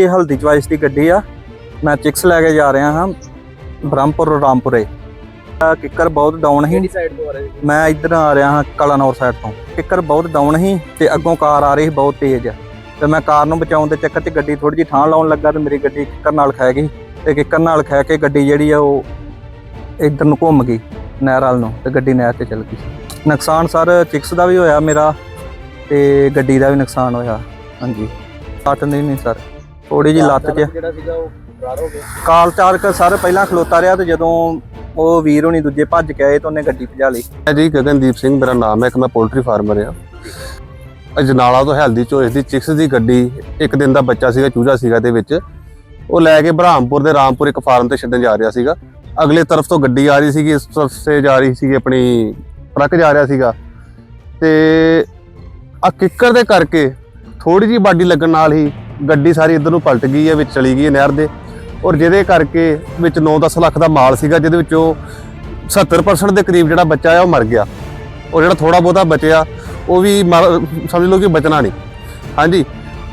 ਇਹ ਹਲਦੀ ਚੁਆਇਸ ਦੀ ਗੱਡੀ ਆ। ਮੈਂ ਚਿਕਸ ਲੈ ਕੇ ਜਾ ਰਿਹਾ ਹਾਂ ਬ੍ਰਹਮਪੁਰ ਰਾਮਪੁਰੇ। ਆ ਕਿੱਕਰ ਬਹੁਤ ਡਾਊਨ ਸੀ। ਕਿਹੜੀ ਸਾਈਡ ਤੋਂ ਆ ਰਹੇ ਸੀ? ਮੈਂ ਇੱਧਰ ਆ ਰਿਹਾ ਹਾਂ ਕਲਾਨੌਰ ਸਾਈਡ ਤੋਂ। ਕਿੱਕਰ ਬਹੁਤ ਡਾਊਨ ਸੀ ਤੇ ਅੱਗੋਂ ਕਾਰ ਆ ਰਹੀ ਬਹੁਤ ਤੇਜ਼। ਤੇ ਮੈਂ ਕਾਰ ਨੂੰ ਬਚਾਉਣ ਦੇ ਚੱਕਰ 'ਚ ਗੱਡੀ ਥੋੜੀ ਜਿਹੀ ਠਾਂ ਲਾਉਣ ਲੱਗਾ ਤੇ ਮੇਰੀ ਗੱਡੀ ਕਿੱਕਰ ਨਾਲ ਖਹਿ ਗਈ। ਤੇ ਕਿੱਕਰ ਨਾਲ ਖਹਿ ਕੇ ਗੱਡੀ ਜਿਹੜੀ ਆ ਉਹ ਇੱਧਰ ਨੂੰ ਘੁੰਮ ਗਈ ਨਹਿਰ ਵੱਲ ਨੂੰ ਤੇ ਗੱਡੀ ਨਹਿਰ ਤੇ ਚਲ ਗਈ। ਨੁਕਸਾਨ ਸਰ ਚਿਕਸ ਦਾ ਵੀ ਹੋਇਆ ਮੇਰਾ ਤੇ ਗੱਡੀ ਦਾ ਵੀ ਨੁਕਸਾਨ ਹੋਇਆ। ਹਾਂਜੀ। ਸੱਟ ਨਹੀਂ ਨਹੀਂ ਸਰ। ਥੋੜੀ ਜਿਹੀ ਲੱਤ 'ਚ। ਜਿਹੜਾ ਸੀਗਾ ਉਹ ਫਰਾਰ ਹੋ ਗਿਆ ਕਾਲ ਚਾਲਕ ਸਰ ਪਹਿਲਾਂ ਖਲੋਤਾ ਰਿਹਾ ਤੇ ਜਦੋਂ ਉਹ ਵੀਰ ਹੋਣੀ ਦੂਜੇ ਭੱਜ ਕੇ ਆਏ ਤਾਂ ਉਹਨੇ ਗੱਡੀ ਭਜਾ ਲਈ। ਮੈਂ ਜੀ ਗਗਨਦੀਪ ਸਿੰਘ ਮੇਰਾ ਨਾਮ ਹੈ ਇੱਕ ਮੈਂ ਪੋਲਟਰੀ ਫਾਰਮਰ ਆ ਅਜਨਾਲਾ ਤੋਂ ਹੈਲਦੀ ਚੋਇਸ ਦੀ ਚਿਕਸ ਦੀ ਗੱਡੀ ਇੱਕ ਦਿਨ ਦਾ ਬੱਚਾ ਸੀਗਾ ਚੂਜਾ ਸੀਗਾ ਦੇ ਵਿੱਚ। ਉਹ ਲੈ ਕੇ ਬ੍ਰਹਮਪੁਰ ਦੇ ਰਾਮਪੁਰ ਇੱਕ ਫਾਰਮ ਤੇ ਛੱਡਣ ਜਾ ਰਿਹਾ ਸੀਗਾ। ਅਗਲੇ ਤਰਫ ਤੋਂ ਗੱਡੀ ਆ ਰਹੀ ਸੀਗੀ ਇਸ ਤਰਫ ਸੇ ਜਾ ਰਹੀ ਸੀਗੀ ਆਪਣੀ ਟਰੱਕ ਜਾ ਰਿਹਾ ਸੀਗਾ। ਤੇ ਆ ਕਿੱਕਰ ਦੇ ਕਰਕੇ ਥੋੜੀ ਜੀ ਬਾਡੀ ਲੱਗਣ ਨਾਲ ਹੀ ਗੱਡੀ ਸਾਰੀ ਇੱਧਰ ਨੂੰ ਪਲਟ ਗਈ ਹੈ, ਵਿੱਚ ਚਲੀ ਗਈ ਹੈ ਨਹਿਰ ਦੇ। ਔਰ ਜਿਹਦੇ ਕਰਕੇ ਵਿੱਚ 9-10 ਲੱਖ ਦਾ ਮਾਲ ਸੀਗਾ, ਜਿਹਦੇ ਵਿੱਚੋਂ 70% ਦੇ ਕਰੀਬ ਜਿਹੜਾ ਬੱਚਾ ਆ, ਉਹ ਮਰ ਗਿਆ। ਔਰ ਜਿਹੜਾ ਥੋੜਾ ਬਹੁਤਾ ਬਚਿਆ, ਉਹ ਵੀ ਮਰ- ਸਮਝ ਲਓ ਕਿ ਬਚਣਾ ਨਹੀਂ। ਹਾਂਜੀ।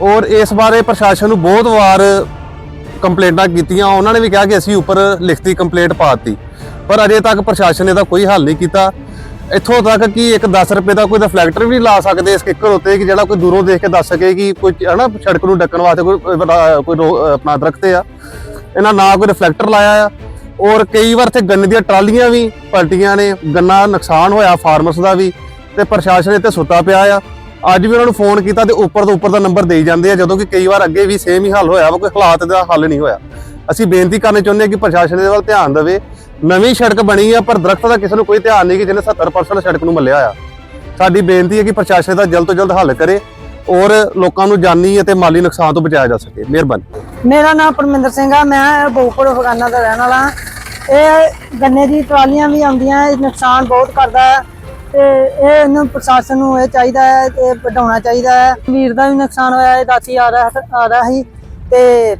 ਔਰ ਇਸ ਬਾਰੇ ਪ੍ਰਸ਼ਾਸਨ ਨੂੰ ਬਹੁਤ ਵਾਰ ਕੰਪਲੇਂਟਾਂ ਕੀਤੀਆਂ। ਉਹਨਾਂ ਨੇ ਵੀ ਕਿਹਾ ਕਿ ਅਸੀਂ ਉੱਪਰ ਲਿਖਤੀ ਕੰਪਲੇਂਟ ਪਾਤੀ ਪਰ ਅਜੇ ਤੱਕ ਪ੍ਰਸ਼ਾਸਨ ਇਹਦਾ ਕੋਈ ਹੱਲ ਨਹੀਂ ਕੀਤਾ। ਇੱਥੋਂ ਤੱਕ ਕਿ ਇੱਕ 10 ਰੁਪਏ ਦਾ ਕੋਈ ਰਿਫਲੈਕਟਰ ਵੀ ਲਾ ਸਕਦੇ ਇਸ ਕਿੱਕਰ ਉੱਤੇ ਕਿ ਜਿਹੜਾ ਕੋਈ ਦੂਰੋਂ ਦੇਖ ਕੇ ਦੱਸ ਸਕੇ ਕਿ ਕੋਈ ਹਨਾ, ਸੜਕ ਨੂੰ ਢੱਕਣ ਵਾਸਤੇ ਕੋਈ ਕੋਈ ਰੋ- ਆਪਣਾ ਦਰਖਤ ਆ। ਇਹਨਾਂ ਨਾ ਕੋਈ ਰਿਫਲੈਕਟਰ ਲਾਇਆ ਆ। ਔਰ ਕਈ ਵਾਰ ਤੇ ਗੰਨੇ ਦੀਆਂ ਟਰਾਲੀਆਂ ਵੀ ਪਲਟੀਆਂ ਨੇ, ਗੰਨਾ ਨੁਕਸਾਨ ਹੋਇਆ ਫਾਰਮਰਸ ਦਾ ਵੀ ਤੇ ਪ੍ਰਸ਼ਾਸਨ ਇੱਥੇ ਸੁੱਤਾ ਪਿਆ ਆ। ਅੱਜ ਵੀ ਉਹਨਾਂ ਨੂੰ ਫੋਨ ਕੀਤਾ ਤੇ ਉੱਪਰ ਤੋਂ ਉੱਪਰ ਦਾ ਨੰਬਰ ਦੇਈ ਜਾਂਦੇ ਆ, ਜਦੋਂ ਕਿ ਕਈ ਵਾਰ ਅੱਗੇ ਵੀ ਸੇਮ ਹੀ ਹੱਲ ਹੋਇਆ ਵਾ, ਕੋਈ ਹਾਲਾਤ ਦਾ ਹੱਲ ਨਹੀਂ ਹੋਇਆ। ਅਸੀਂ ਬੇਨਤੀ ਕਰਨੀ ਚਾਹੁੰਦੇ ਹਾਂ ਕਿ ਪ੍ਰਸ਼ਾਸਨ ਇਹਦੇ ਵੱਲ ਧਿਆਨ ਦੇਵੇ ਨਵੀਂ ਸੜਕ ਬਣੀ ਆ, ਪਰ ਦਰਖਤ ਦਾ ਕਿਸੇ ਨੂੰ ਕੋਈ ਧਿਆਨ ਨਹੀਂ ਕਿ ਜਿਹਨੇ 70% ਸੜਕ ਨੂੰ ਮੱਲਿਆ ਆ। ਸਾਡੀ ਬੇਨਤੀ ਹੈ ਕਿ ਪ੍ਰਸ਼ਾਸਨ ਦਾ ਜਲਦ ਤੋਂ ਜਲਦ ਹੱਲ ਕਰੇ ਔਰ ਲੋਕਾਂ ਨੂੰ ਜਾਨੀ ਅਤੇ ਮਾਲੀ ਨੁਕਸਾਨ ਤੋਂ ਬਚਾਇਆ ਜਾ ਸਕੇ। ਮਿਹਰਬਾਨੀ। ਮੇਰਾ ਨਾਮ ਪਰਮਿੰਦਰ ਸਿੰਘ ਆ, ਮੈਂ ਬੋਪੜ ਫਗਾਨਾ ਦਾ ਰਹਿਣ ਵਾਲਾ ਇਹ ਗੰਨੇ ਦੀ ਟਰਾਲੀਆਂ ਵੀ ਆਉਂਦੀਆਂ, ਇਹ ਨੁਕਸਾਨ ਬਹੁਤ ਕਰਦਾ ਹੈ ਤੇ ਇਹ ਇਹਨੂੰ ਪ੍ਰਸ਼ਾਸਨ ਨੂੰ ਇਹ ਚਾਹੀਦਾ ਹੈ ਤੇ ਵਧਾਉਣਾ ਚਾਹੀਦਾ ਹੈ। ਵੀਰ ਦਾ ਵੀ ਨੁਕਸਾਨ ਹੋਇਆ, ਇਹ ਦਾਤੀ ਆ ਰਿਹਾ ਸੀ ਤੇ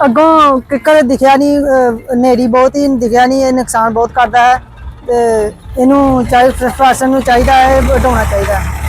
ਅੱਗੋਂ ਕਿੱਕਰ ਦਿਖਿਆ ਨਹੀਂ ਅਹ, ਹਨੇਰੀ ਬਹੁਤ ਹੀ ਦਿਖਿਆ ਨਹੀਂ ਇਹ ਨੁਕਸਾਨ ਬਹੁਤ ਕਰਦਾ ਹੈ ਤੇ ਇਹਨੂੰ ਚਾਹੀਦਾ ਪ੍ਰਸ਼ਾਸਨ ਨੂੰ ਚਾਹੀਦਾ ਹੈ ਹਟਾਉਣਾ ਚਾਹੀਦਾ ਹੈ।